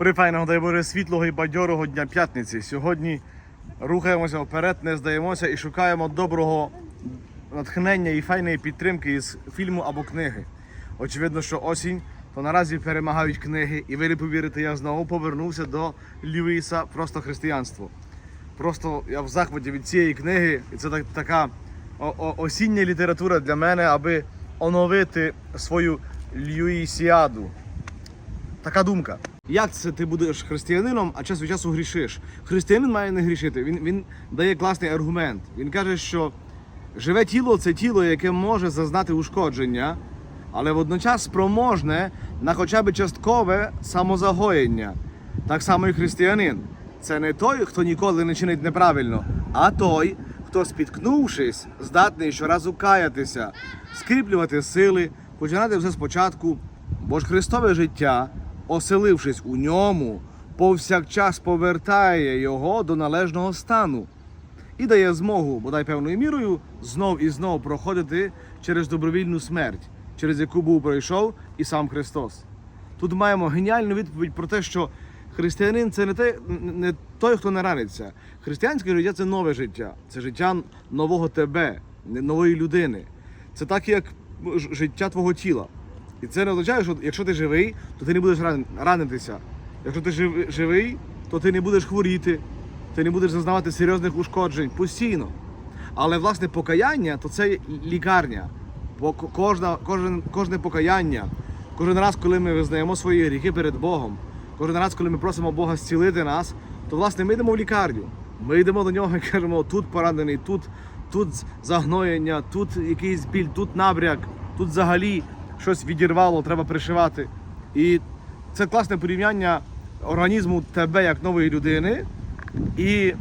Добрий файного, дай Боже, світлого і бадьорого дня п'ятниці. Сьогодні рухаємося вперед, не здаємося і шукаємо доброго натхнення і файної підтримки із фільму або книги. Очевидно, що осінь, то наразі перемагають книги, і ви не повірите, я знову повернувся до Льюіса Просто християнство. Просто я в захваті від цієї книги, і це так, така осіння література для мене, аби оновити свою Льюісіаду. Така думка. Як це ти будеш християнином, а час від часу грішиш? Християнин має не грішити. Він, він дає класний аргумент. Він каже, що живе тіло це тіло, яке може зазнати ушкодження, але водночас спроможне на хоча б часткове самозагоєння. Так само і християнин. Це не той, хто ніколи не чинить неправильно, а той, хто, спіткнувшись, здатний щоразу каятися, скріплювати сили, починати все спочатку. Бо ж Христове життя, оселившись у ньому, повсякчас повертає його до належного стану і дає змогу, бодай певною мірою, знов і знов проходити через добровільну смерть, через яку був пройшов і сам Христос. Тут маємо геніальну відповідь про те, що християнин це не, те, не той, хто не раниться. Християнське життя це нове життя, це життя нового тебе, нової людини. Це так, як життя твого тіла. І це не означає, що якщо ти живий, то ти не будеш ранитися. Якщо ти живий, то ти не будеш хворіти, ти не будеш зазнавати серйозних ушкоджень постійно. Але власне покаяння то це лікарня. Бо кожна, кожен, кожне покаяння, кожен раз, коли ми визнаємо свої гріхи перед Богом, кожен раз, коли ми просимо Бога зцілити нас, то власне ми йдемо в лікарню. Ми йдемо до нього і кажемо, тут поранений, тут, тут загноєння, тут якийсь біль, тут набряк, тут взагалі щось відірвало, треба пришивати. І це класне порівняння організму тебе як нової людини і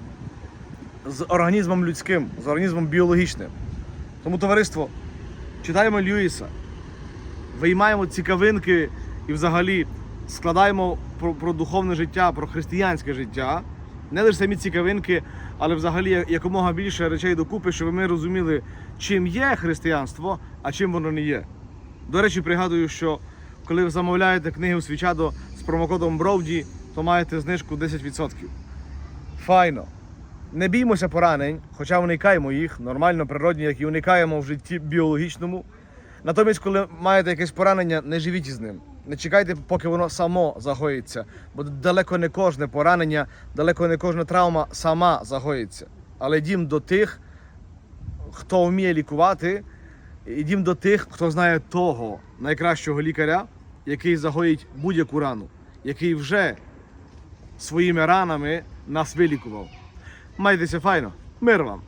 з організмом людським, з організмом біологічним. Тому товариство, читаємо Льюіса, виймаємо цікавинки і взагалі складаємо про, про духовне життя, про християнське життя. Не лише самі цікавинки, але взагалі якомога більше речей докупи, щоб ми розуміли, чим є християнство, а чим воно не є. До речі, пригадую, що коли ви замовляєте книги у Свічадо з промокодом Бровді, то маєте знижку 10%. Файно. Не біймося поранень, хоча уникаємо їх, нормально, природні, як і уникаємо в житті біологічному. Натомість, коли маєте якесь поранення, не живіть із ним. Не чекайте, поки воно само загоїться. Бо далеко не кожне поранення, далеко не кожна травма сама загоїться. Але дім до тих, хто вміє лікувати, і дім до тих, хто знає того найкращого лікаря, який загоїть будь-яку рану, який вже своїми ранами нас вилікував. Майтеся файно, мир вам!